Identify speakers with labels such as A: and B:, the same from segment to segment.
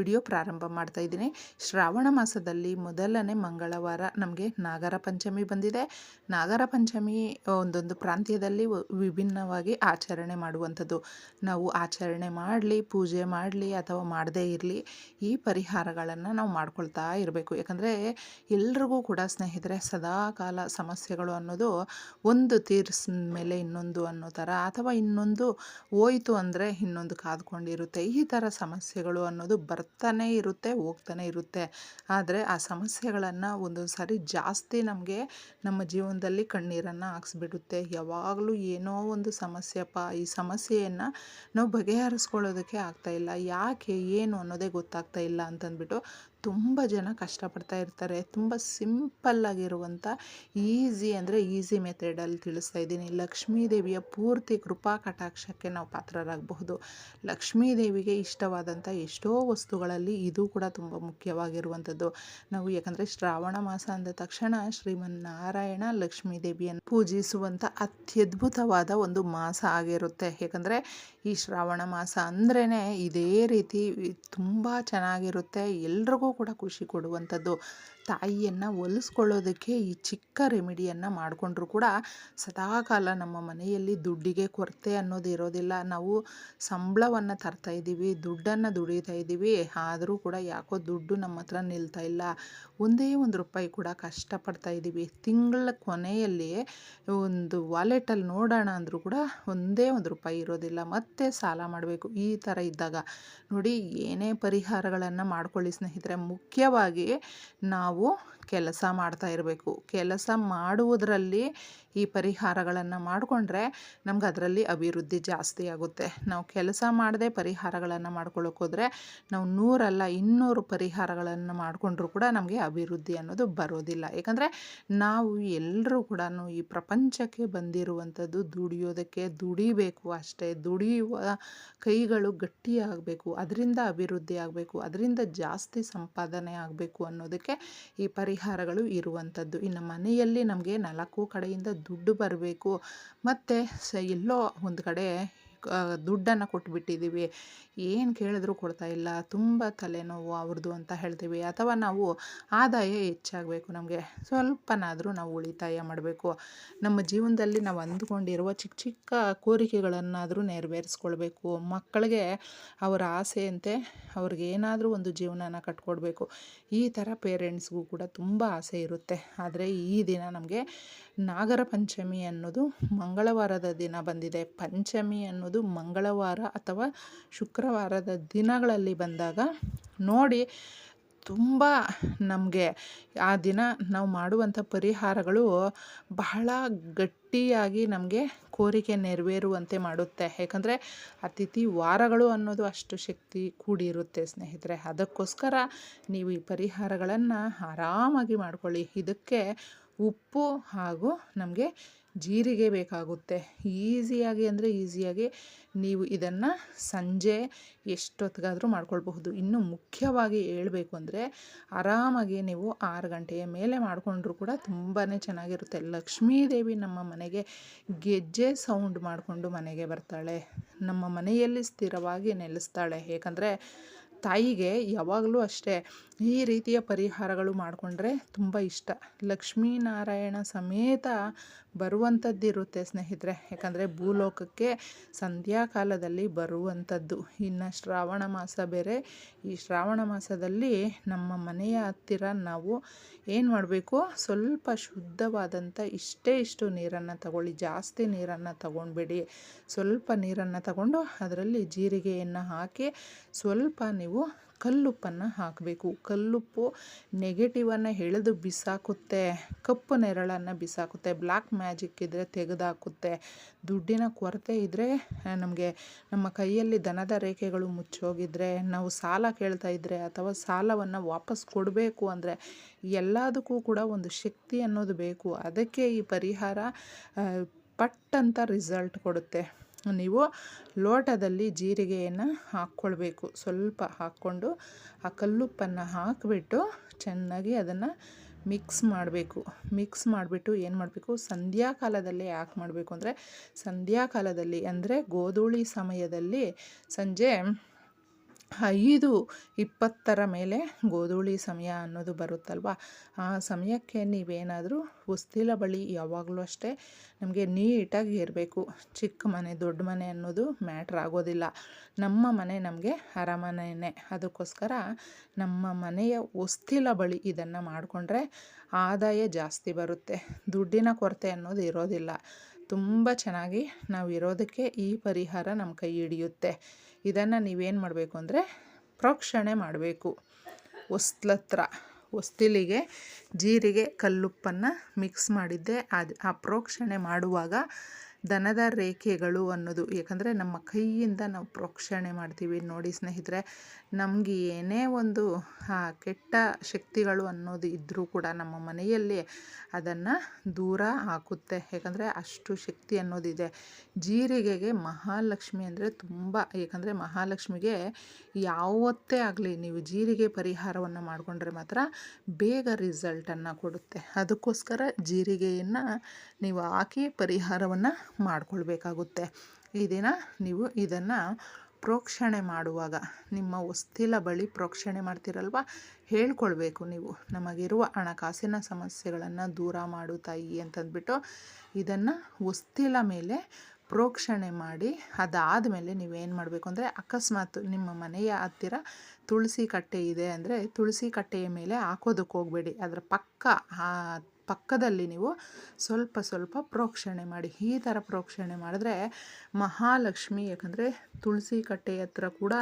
A: Video ಪ್ರಾರಂಭ ಮಾಡ್ತಾ ಇದ್ದೀನಿ. ಶ್ರಾವಣ ಮಾಸದಲ್ಲಿ ಮೊದಲನೇ ಮಂಗಳವಾರ ನಮಗೆ ನಾಗರ ಪಂಚಮಿ ಬಂದಿದೆ. ನಾಗರ ಪಂಚಮಿ ಒಂದೊಂದು ಪ್ರಾಂತ್ಯದಲ್ಲಿ ವಿಭಿನ್ನವಾಗಿ ಆಚರಣೆ ಮಾಡುವಂಥದ್ದು. ನಾವು ಆಚರಣೆ ಮಾಡಲಿ, ಪೂಜೆ ಮಾಡಲಿ ಅಥವಾ ಮಾಡದೇ ಇರಲಿ ಈ ಪರಿಹಾರಗಳನ್ನು ನಾವು ಮಾಡ್ಕೊಳ್ತಾ ಇರಬೇಕು. ಯಾಕಂದರೆ ಎಲ್ರಿಗೂ ಕೂಡ ಸ್ನೇಹಿತರೆ ಸದಾಕಾಲ ಸಮಸ್ಯೆಗಳು ಅನ್ನೋದು ಒಂದು ತೀರ್ಸ ಮೇಲೆ ಇನ್ನೊಂದು ಅನ್ನೋ ಥರ ಅಥವಾ ಇನ್ನೊಂದು ಹೋಯಿತು ಅಂದರೆ ಇನ್ನೊಂದು ಕಾದ್ಕೊಂಡಿರುತ್ತೆ. ಈ ಥರ ಸಮಸ್ಯೆಗಳು ಅನ್ನೋದು ಬರ್ತಾನೆ ಇರುತ್ತೆ, ಹೋಗ್ತಾನೆ ಇರುತ್ತೆ. ಆದರೆ ಆ ಸಮಸ್ಯೆಗಳನ್ನು ಒಂದೊಂದು ಸಾರಿ ಜಾಸ್ತಿ ನಮಗೆ ನಮ್ಮ ಜೀವನದಲ್ಲಿ ಕಣ್ಣೀರನ್ನು ಹಾಕ್ಸ್ಬಿಡುತ್ತೆ. ಯಾವಾಗಲೂ ಏನೋ ಒಂದು ಸಮಸ್ಯೆಪ್ಪ ಈ ಸಮಸ್ಯೆಯನ್ನು ನಾವು ಬಗೆಹರಿಸ್ಕೊಳ್ಳೋದಕ್ಕೆ ಆಗ್ತಾಯಿಲ್ಲ ಯಾಕೆ, ಏನು ಅನ್ನೋದೇ ಗೊತ್ತಾಗ್ತಾ ಇಲ್ಲ ಅಂತಂದ್ಬಿಟ್ಟು ತುಂಬ ಜನ ಕಷ್ಟಪಡ್ತಾ ಇರ್ತಾರೆ. ತುಂಬ ಸಿಂಪಲ್ಲಾಗಿರುವಂಥ ಈಸಿ ಅಂದರೆ ಈಸಿ ಮೆಥಡಲ್ಲಿ ತಿಳಿಸ್ತಾ ಇದ್ದೀನಿ. ಲಕ್ಷ್ಮೀದೇವಿಯ ಪೂರ್ತಿ ಕೃಪಾ ಕಟಾಕ್ಷಕ್ಕೆ ನಾವು ಪಾತ್ರರಾಗಬಹುದು. ಲಕ್ಷ್ಮೀದೇವಿಗೆ ಇಷ್ಟವಾದಂಥ ಎಷ್ಟೋ ವಸ್ತುಗಳಲ್ಲಿ ಇದು ಕೂಡ ತುಂಬ ಮುಖ್ಯವಾಗಿರುವಂಥದ್ದು. ನಾವು ಯಾಕಂದರೆ ಶ್ರಾವಣ ಮಾಸ ಅಂದ ತಕ್ಷಣ ಶ್ರೀಮನ್ನಾರಾಯಣ ಲಕ್ಷ್ಮೀದೇವಿಯನ್ನು ಪೂಜಿಸುವಂಥ ಅತ್ಯದ್ಭುತವಾದ ಒಂದು ಮಾಸ ಆಗಿರುತ್ತೆ. ಯಾಕಂದರೆ ಈ ಶ್ರಾವಣ ಮಾಸ ಅಂದ್ರೇ ಇದೇ ರೀತಿ ತುಂಬ ಚೆನ್ನಾಗಿರುತ್ತೆ. ಎಲ್ರಿಗೂ ಕೂಡ ಖುಷಿ ಕೊಡುವಂಥದ್ದು. ತಾಯಿಯನ್ನು ಒಲಿಸ್ಕೊಳ್ಳೋದಕ್ಕೆ ಈ ಚಿಕ್ಕ ರೆಮಿಡಿಯನ್ನು ಮಾಡಿಕೊಂಡ್ರು ಕೂಡ ಸದಾಕಾಲ ನಮ್ಮ ಮನೆಯಲ್ಲಿ ದುಡ್ಡಿಗೆ ಕೊರತೆ ಅನ್ನೋದು ಇರೋದಿಲ್ಲ. ನಾವು ಸಂಬಳವನ್ನು ತರ್ತಾ ಇದ್ದೀವಿ, ದುಡ್ಡನ್ನು ದುಡಿತಾ ಇದ್ದೀವಿ. ಆದರೂ ಕೂಡ ಯಾಕೋ ದುಡ್ಡು ನಮ್ಮ ಹತ್ರ ನಿಲ್ತಾ ಇಲ್ಲ. ಒಂದೇ ಒಂದು ರೂಪಾಯಿ ಕೂಡ ಕಷ್ಟಪಡ್ತಾ ಇದ್ದೀವಿ. ತಿಂಗಳ ಕೊನೆಯಲ್ಲಿ ಒಂದು ವಾಲೆಟಲ್ಲಿ ನೋಡೋಣ ಅಂದರೂ ಕೂಡ ಒಂದೇ ಒಂದು ರೂಪಾಯಿ ಇರೋದಿಲ್ಲ. ಮತ್ತೆ ಸಾಲ ಮಾಡಬೇಕು. ಈ ಥರ ಇದ್ದಾಗ ನೋಡಿ ಏನೇ ಪರಿಹಾರಗಳನ್ನು ಮಾಡ್ಕೊಳ್ಳಿ ಸ್ನೇಹಿತರೆ. ಮುಖ್ಯವಾಗಿ ನಾವು ಕೆಲಸ ಮಾಡ್ತಾ ಇರಬೇಕು. ಕೆಲಸ ಮಾಡುವುದರಲ್ಲಿ ಈ ಪರಿಹಾರಗಳನ್ನು ಮಾಡಿಕೊಂಡ್ರೆ ನಮ್ಗೆ ಅದರಲ್ಲಿ ಅಭಿವೃದ್ಧಿ ಜಾಸ್ತಿ ಆಗುತ್ತೆ. ನಾವು ಕೆಲಸ ಮಾಡದೆ ಪರಿಹಾರಗಳನ್ನು ಮಾಡ್ಕೊಳ್ಳೋಕೆ ಹೋದರೆ ನಾವು ನೂರಲ್ಲ ಇನ್ನೂರು ಪರಿಹಾರಗಳನ್ನು ಮಾಡಿಕೊಂಡ್ರೂ ಕೂಡ ನಮಗೆ ಅಭಿವೃದ್ಧಿ ಅನ್ನೋದು ಬರೋದಿಲ್ಲ. ಯಾಕಂದರೆ ನಾವು ಎಲ್ಲರೂ ಕೂಡ ಈ ಪ್ರಪಂಚಕ್ಕೆ ಬಂದಿರುವಂಥದ್ದು ದುಡಿಯೋದಕ್ಕೆ ದುಡಿಬೇಕು ಅಷ್ಟೇ. ದುಡಿಯುವ ಕೈಗಳು ಗಟ್ಟಿಯಾಗಬೇಕು ಅದರಿಂದ ಅಭಿವೃದ್ಧಿ ಆಗಬೇಕು. ಅದರಿಂದ ಜಾಸ್ತಿ ಸಂಪಾದನೆ ಆಗಬೇಕು ಅನ್ನೋದಕ್ಕೆ ಈ ಪರಿಹಾರಗಳು ಇರುವಂಥದ್ದು. ಇನ್ನು ಮನೆಯಲ್ಲಿ ನಮಗೆ ನಾಲ್ಕು ಕಡೆಯಿಂದ ದುಡ್ಡು ಬರಬೇಕು. ಮತ್ತು ಸ ಎಲ್ಲೋ ಒಂದು ಕಡೆ ದುಡ್ಡನ್ನು ಕೊಟ್ಬಿಟ್ಟಿದ್ದೀವಿ. ಏನು ಕೇಳಿದ್ರೂ ಕೊಡ್ತಾ ಇಲ್ಲ. ತುಂಬ ತಲೆನೋವು ಅವ್ರದ್ದು ಅಂತ ಹೇಳ್ತೀವಿ. ಅಥವಾ ನಾವು ಆದಾಯ ಹೆಚ್ಚಾಗಬೇಕು ನಮಗೆ. ಸ್ವಲ್ಪನಾದರೂ ನಾವು ಉಳಿತಾಯ ಮಾಡಬೇಕು. ನಮ್ಮ ಜೀವನದಲ್ಲಿ ನಾವು ಅಂದುಕೊಂಡಿರುವ ಚಿಕ್ಕ ಚಿಕ್ಕ ಕೋರಿಕೆಗಳನ್ನಾದರೂ ನೆರವೇರಿಸ್ಕೊಳ್ಬೇಕು. ಮಕ್ಕಳಿಗೆ ಅವರ ಆಸೆಯಂತೆ ಅವ್ರಿಗೆ ಏನಾದರೂ ಒಂದು ಜೀವನನ ಕಟ್ಕೊಡ್ಬೇಕು. ಈ ಥರ ಪೇರೆಂಟ್ಸ್ಗೂ ಕೂಡ ತುಂಬ ಆಸೆ ಇರುತ್ತೆ. ಆದರೆ ಈ ದಿನ ನಮಗೆ ನಾಗರ ಪಂಚಮಿ ಅನ್ನೋದು ಮಂಗಳವಾರದ ದಿನ ಬಂದಿದೆ. ಪಂಚಮಿ ಅನ್ನೋದು ಮಂಗಳವಾರ ಅಥವಾ ಶುಕ್ರವಾರದ ದಿನಗಳಲ್ಲಿ ಬಂದಾಗ ನೋಡಿ ತುಂಬ ನಮಗೆ ಆ ದಿನ ನಾವು ಮಾಡುವಂಥ ಪರಿಹಾರಗಳು ಬಹಳ ಗಟ್ಟಿಯಾಗಿ ನಮಗೆ ಕೋರಿಕೆ ನೆರವೇರುವಂತೆ ಮಾಡುತ್ತೆ. ಯಾಕಂದರೆ ಅತಿಥಿ ವಾರಗಳು ಅನ್ನೋದು ಅಷ್ಟು ಶಕ್ತಿ ಕೂಡಿರುತ್ತೆ ಸ್ನೇಹಿತರೆ. ಅದಕ್ಕೋಸ್ಕರ ನೀವು ಈ ಪರಿಹಾರಗಳನ್ನು ಆರಾಮಾಗಿ ಮಾಡ್ಕೊಳ್ಳಿ. ಇದಕ್ಕೆ ಉಪ್ಪು ಹಾಗೂ ನಮಗೆ ಜೀರಿಗೆ ಬೇಕಾಗುತ್ತೆ. ಈಸಿಯಾಗಿ ಅಂದರೆ ಈಸಿಯಾಗಿ ನೀವು ಇದನ್ನು ಸಂಜೆ ಎಷ್ಟೊತ್ತಿಗಾದರೂ ಮಾಡ್ಕೊಳ್ಬಹುದು. ಇನ್ನು ಮುಖ್ಯವಾಗಿ ಹೇಳಬೇಕು ಅಂದರೆ ಆರಾಮಾಗಿ ನೀವು ಆರು ಗಂಟೆಯ ಮೇಲೆ ಮಾಡಿಕೊಂಡ್ರೂ ಕೂಡ ತುಂಬಾ ಚೆನ್ನಾಗಿರುತ್ತೆ. ಲಕ್ಷ್ಮೀದೇವಿ ನಮ್ಮ ಮನೆಗೆ ಗೆಜ್ಜೆ ಸೌಂಡ್ ಮಾಡಿಕೊಂಡು ಮನೆಗೆ ಬರ್ತಾಳೆ. ನಮ್ಮ ಮನೆಯಲ್ಲಿ ಸ್ಥಿರವಾಗಿ ನೆಲೆಸ್ತಾಳೆ. ಏಕೆಂದರೆ ತಾಯಿಗೆ ಯಾವಾಗಲೂ ಅಷ್ಟೇ ಈ ರೀತಿಯ ಪರಿಹಾರಗಳು ಮಾಡಿಕೊಂಡ್ರೆ ತುಂಬ ಇಷ್ಟ. ಲಕ್ಷ್ಮೀನಾರಾಯಣ ಸಮೇತ ಬರುವಂಥದ್ದಿರುತ್ತೆ ಸ್ನೇಹಿತರೆ. ಯಾಕಂದರೆ ಭೂಲೋಕಕ್ಕೆ ಸಂಧ್ಯಾಕಾಲದಲ್ಲಿ ಬರುವಂಥದ್ದು ಇನ್ನು ಶ್ರಾವಣ ಮಾಸ ಬೇರೆ. ಈ ಶ್ರಾವಣ ಮಾಸದಲ್ಲಿ ನಮ್ಮ ಮನೆಯ ಹತ್ತಿರ ನಾವು ಏನು ಮಾಡಬೇಕು? ಸ್ವಲ್ಪ ಶುದ್ಧವಾದಂಥ ಇಷ್ಟೇ ಇಷ್ಟು ನೀರನ್ನು ತಗೊಳ್ಳಿ. ಜಾಸ್ತಿ ನೀರನ್ನು ತಗೊಂಡ್ಬೇಡಿ. ಸ್ವಲ್ಪ ನೀರನ್ನು ತಗೊಂಡು ಅದರಲ್ಲಿ ಜೀರಿಗೆಯನ್ನು ಹಾಕಿ ಸ್ವಲ್ಪ ನೀವು ಕಲ್ಲುಪ್ಪನ್ನು ಹಾಕಬೇಕು. ಕಲ್ಲುಪ್ಪು ನೆಗೆಟಿವನ್ನು ಎಳೆದು ಬಿಸಾಕುತ್ತೆ. ಕಪ್ಪು ನೆರಳನ್ನು ಬಿಸಾಕುತ್ತೆ. ಬ್ಲ್ಯಾಕ್ ಮ್ಯಾಜಿಕ್ ಇದ್ದರೆ ತೆಗೆದಾಕುತ್ತೆ. ದುಡ್ಡಿನ ಕೊರತೆ ಇದ್ದರೆ ನಮಗೆ ನಮ್ಮ ಕೈಯಲ್ಲಿ ದನದ ರೇಖೆಗಳು ಮುಚ್ಚೋಗಿದ್ರೆ, ನಾವು ಸಾಲ ಕೇಳ್ತಾ ಇದ್ದರೆ ಅಥವಾ ಸಾಲವನ್ನು ವಾಪಸ್ ಕೊಡಬೇಕು ಅಂದರೆ ಎಲ್ಲದಕ್ಕೂ ಕೂಡ ಒಂದು ಶಕ್ತಿ ಅನ್ನೋದು ಬೇಕು. ಅದಕ್ಕೆ ಈ ಪರಿಹಾರ ಪಟ್ಟಂತ ರಿಸಲ್ಟ್ ಕೊಡುತ್ತೆ. ನೀವು ಲೋಟದಲ್ಲಿ ಜೀರಿಗೆಯನ್ನು ಹಾಕ್ಕೊಳ್ಬೇಕು. ಸ್ವಲ್ಪ ಹಾಕ್ಕೊಂಡು ಆ ಕಲ್ಲುಪ್ಪನ್ನು ಹಾಕಿಬಿಟ್ಟು ಚೆನ್ನಾಗಿ ಅದನ್ನು ಮಿಕ್ಸ್ ಮಾಡಬೇಕು. ಮಿಕ್ಸ್ ಮಾಡಿಬಿಟ್ಟು ಏನು ಮಾಡಬೇಕು? ಸಂಧ್ಯಾಕಾಲದಲ್ಲಿ ಯಾಕೆ ಮಾಡಬೇಕು ಅಂದರೆ, ಸಂಧ್ಯಾಕಾಲದಲ್ಲಿ ಅಂದರೆ ಗೋಧೂಳಿ ಸಮಯದಲ್ಲಿ ಸಂಜೆ ಐದು ಇಪ್ಪತ್ತರ ಮೇಲೆ ಗೋಧೂಳಿ ಸಮಯ ಅನ್ನೋದು ಬರುತ್ತಲ್ವ? ಆ ಸಮಯಕ್ಕೆ ನೀವೇನಾದರೂ ಉಸ್ತಿಲ ಬಳಿ ಯಾವಾಗಲೂ ಅಷ್ಟೇ ನಮಗೆ ನೀಟಾಗಿ ಇರಬೇಕು. ಚಿಕ್ಕ ಮನೆ, ದೊಡ್ಡ ಮನೆ ಅನ್ನೋದು ಮ್ಯಾಟ್ರ್ ಆಗೋದಿಲ್ಲ. ನಮ್ಮ ಮನೆ ನಮಗೆ ಅರಮನೆಯೇ ಅದಕ್ಕೋಸ್ಕರ ನಮ್ಮ ಮನೆಯ ಉಸ್ತಿಲ ಬಳಿ ಇದನ್ನು ಮಾಡಿಕೊಂಡ್ರೆ ಆದಾಯ ಜಾಸ್ತಿ ಬರುತ್ತೆ. ದುಡ್ಡಿನ ಕೊರತೆ ಅನ್ನೋದು ಇರೋದಿಲ್ಲ. ತುಂಬ ಚೆನ್ನಾಗಿ ನಾವು ಇರೋದಕ್ಕೆ ಈ ಪರಿಹಾರ ನಮ್ಮ ಕೈ ಹಿಡಿಯುತ್ತೆ. ಇದನ್ನು ನೀವೇನು ಮಾಡಬೇಕು ಅಂದರೆ ಪ್ರೋಕ್ಷಣೆ ಮಾಡಬೇಕು. ಹೊಸ್ಲತ್ರ, ಹೊಸ್ತಿಲಿಗೆ ಜೀರಿಗೆ, ಕಲ್ಲುಪ್ಪನ್ನು ಮಿಕ್ಸ್ ಮಾಡಿದ್ದೆ. ಅದು ಆ ಪ್ರೋಕ್ಷಣೆ ಮಾಡುವಾಗ ದನದ ರೇಖೆಗಳು ಅನ್ನೋದು. ಯಾಕಂದರೆ ನಮ್ಮ ಕೈಯಿಂದ ನಾವು ಪ್ರೋಕ್ಷಣೆ ಮಾಡ್ತೀವಿ. ನೋಡಿ ಸ್ನೇಹಿತರೆ, ನಮಗೆ ಏನೇ ಒಂದು ಕೆಟ್ಟ ಶಕ್ತಿಗಳು ಅನ್ನೋದು ಇದ್ದರೂ ಕೂಡ ನಮ್ಮ ಮನೆಯಲ್ಲಿ ಅದನ್ನು ದೂರ ಹಾಕುತ್ತೆ. ಯಾಕಂದರೆ ಅಷ್ಟು ಶಕ್ತಿ ಅನ್ನೋದಿದೆ. ಜೀರಿಗೆಗೆ ಮಹಾಲಕ್ಷ್ಮಿ ಅಂದರೆ ತುಂಬ ಏಕೆಂದರೆ ಮಹಾಲಕ್ಷ್ಮಿಗೆ ಯಾವತ್ತೇ ಆಗಲಿ ನೀವು ಜೀರಿಗೆ ಪರಿಹಾರವನ್ನು ಮಾಡಿಕೊಂಡ್ರೆ ಮಾತ್ರ ಬೇಗ ರಿಸಲ್ಟನ್ನು ಕೊಡುತ್ತೆ. ಅದಕ್ಕೋಸ್ಕರ ಜೀರಿಗೆಯನ್ನು ನೀವು ಹಾಕಿ ಪರಿಹಾರವನ್ನು ಮಾಡಿಕೊಳ್ಬೇಕಾಗುತ್ತೆ. ಈ ದಿನ ನೀವು ಇದನ್ನು ಪ್ರೋಕ್ಷಣೆ ಮಾಡುವಾಗ, ನಿಮ್ಮ ಹೊಸ್ತಿಲ ಬಳಿ ಪ್ರೋಕ್ಷಣೆ ಮಾಡ್ತಿರಲ್ವ? ಹೇಳ್ಕೊಳ್ಬೇಕು ನೀವು. ನಮಗಿರುವ ಹಣಕಾಸಿನ ಸಮಸ್ಯೆಗಳನ್ನು ದೂರ ಮಾಡು ತಾಯಿ ಅಂತಂದ್ಬಿಟ್ಟು ಇದನ್ನು ಹೊಸ್ತಿಲ ಮೇಲೆ ಪ್ರೋಕ್ಷಣೆ ಮಾಡಿ ಅದಾದ ಮೇಲೆ ನೀವೇನು ಮಾಡಬೇಕು ಅಂದರೆ, ಅಕಸ್ಮಾತ್ ನಿಮ್ಮ ಮನೆಯ ಹತ್ತಿರ ತುಳಸಿ ಕಟ್ಟೆ ಇದೆ ಅಂದರೆ, ತುಳಸಿ ಕಟ್ಟೆಯ ಮೇಲೆ ಹಾಕೋದಕ್ಕೆ ಹೋಗಬೇಡಿ. ಅದರ ಪಕ್ಕ ಪಕ್ಕದಲ್ಲಿ ನೀವು ಸ್ವಲ್ಪ ಸ್ವಲ್ಪ ಪ್ರೋಕ್ಷಣೆ ಮಾಡಿ, ಈ ಥರ ಪ್ರೋಕ್ಷಣೆ ಮಾಡಿದ್ರೆ ಮಹಾಲಕ್ಷ್ಮಿ, ಯಾಕಂದರೆ ತುಳಸಿ ಕಟ್ಟೆ ಹತ್ರ ಕೂಡ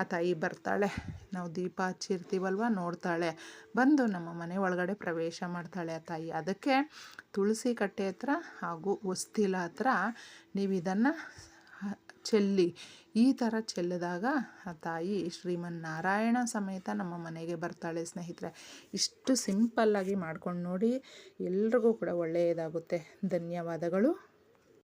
A: ಆ ತಾಯಿ ಬರ್ತಾಳೆ. ನಾವು ದೀಪ ಹಚ್ಚಿರ್ತೀವಲ್ವ, ನೋಡ್ತಾಳೆ. ಬಂದು ನಮ್ಮ ಮನೆ ಒಳಗಡೆ ಪ್ರವೇಶ ಮಾಡ್ತಾಳೆ ಆ ತಾಯಿ ಅದಕ್ಕೆ ತುಳಸಿ ಕಟ್ಟೆ ಹತ್ರ ಹಾಗೂ ಹೊಸ್ತಿಲ ಹತ್ರ ನೀವು ಇದನ್ನು ಚೆಲ್ಲಿ. ಈ ಥರ ಚೆಲ್ಲಿದಾಗ ಆ ತಾಯಿ ಶ್ರೀಮನ್ನಾರಾಯಣ ಸಮೇತ ನಮ್ಮ ಮನೆಗೆ ಬರ್ತಾಳೆ ಸ್ನೇಹಿತರೆ. ಇಷ್ಟು ಸಿಂಪಲ್ಲಾಗಿ ಮಾಡ್ಕೊಂಡು ನೋಡಿ ಎಲ್ರಿಗೂ ಕೂಡ ಒಳ್ಳೆಯದಾಗುತ್ತೆ. ಧನ್ಯವಾದಗಳು.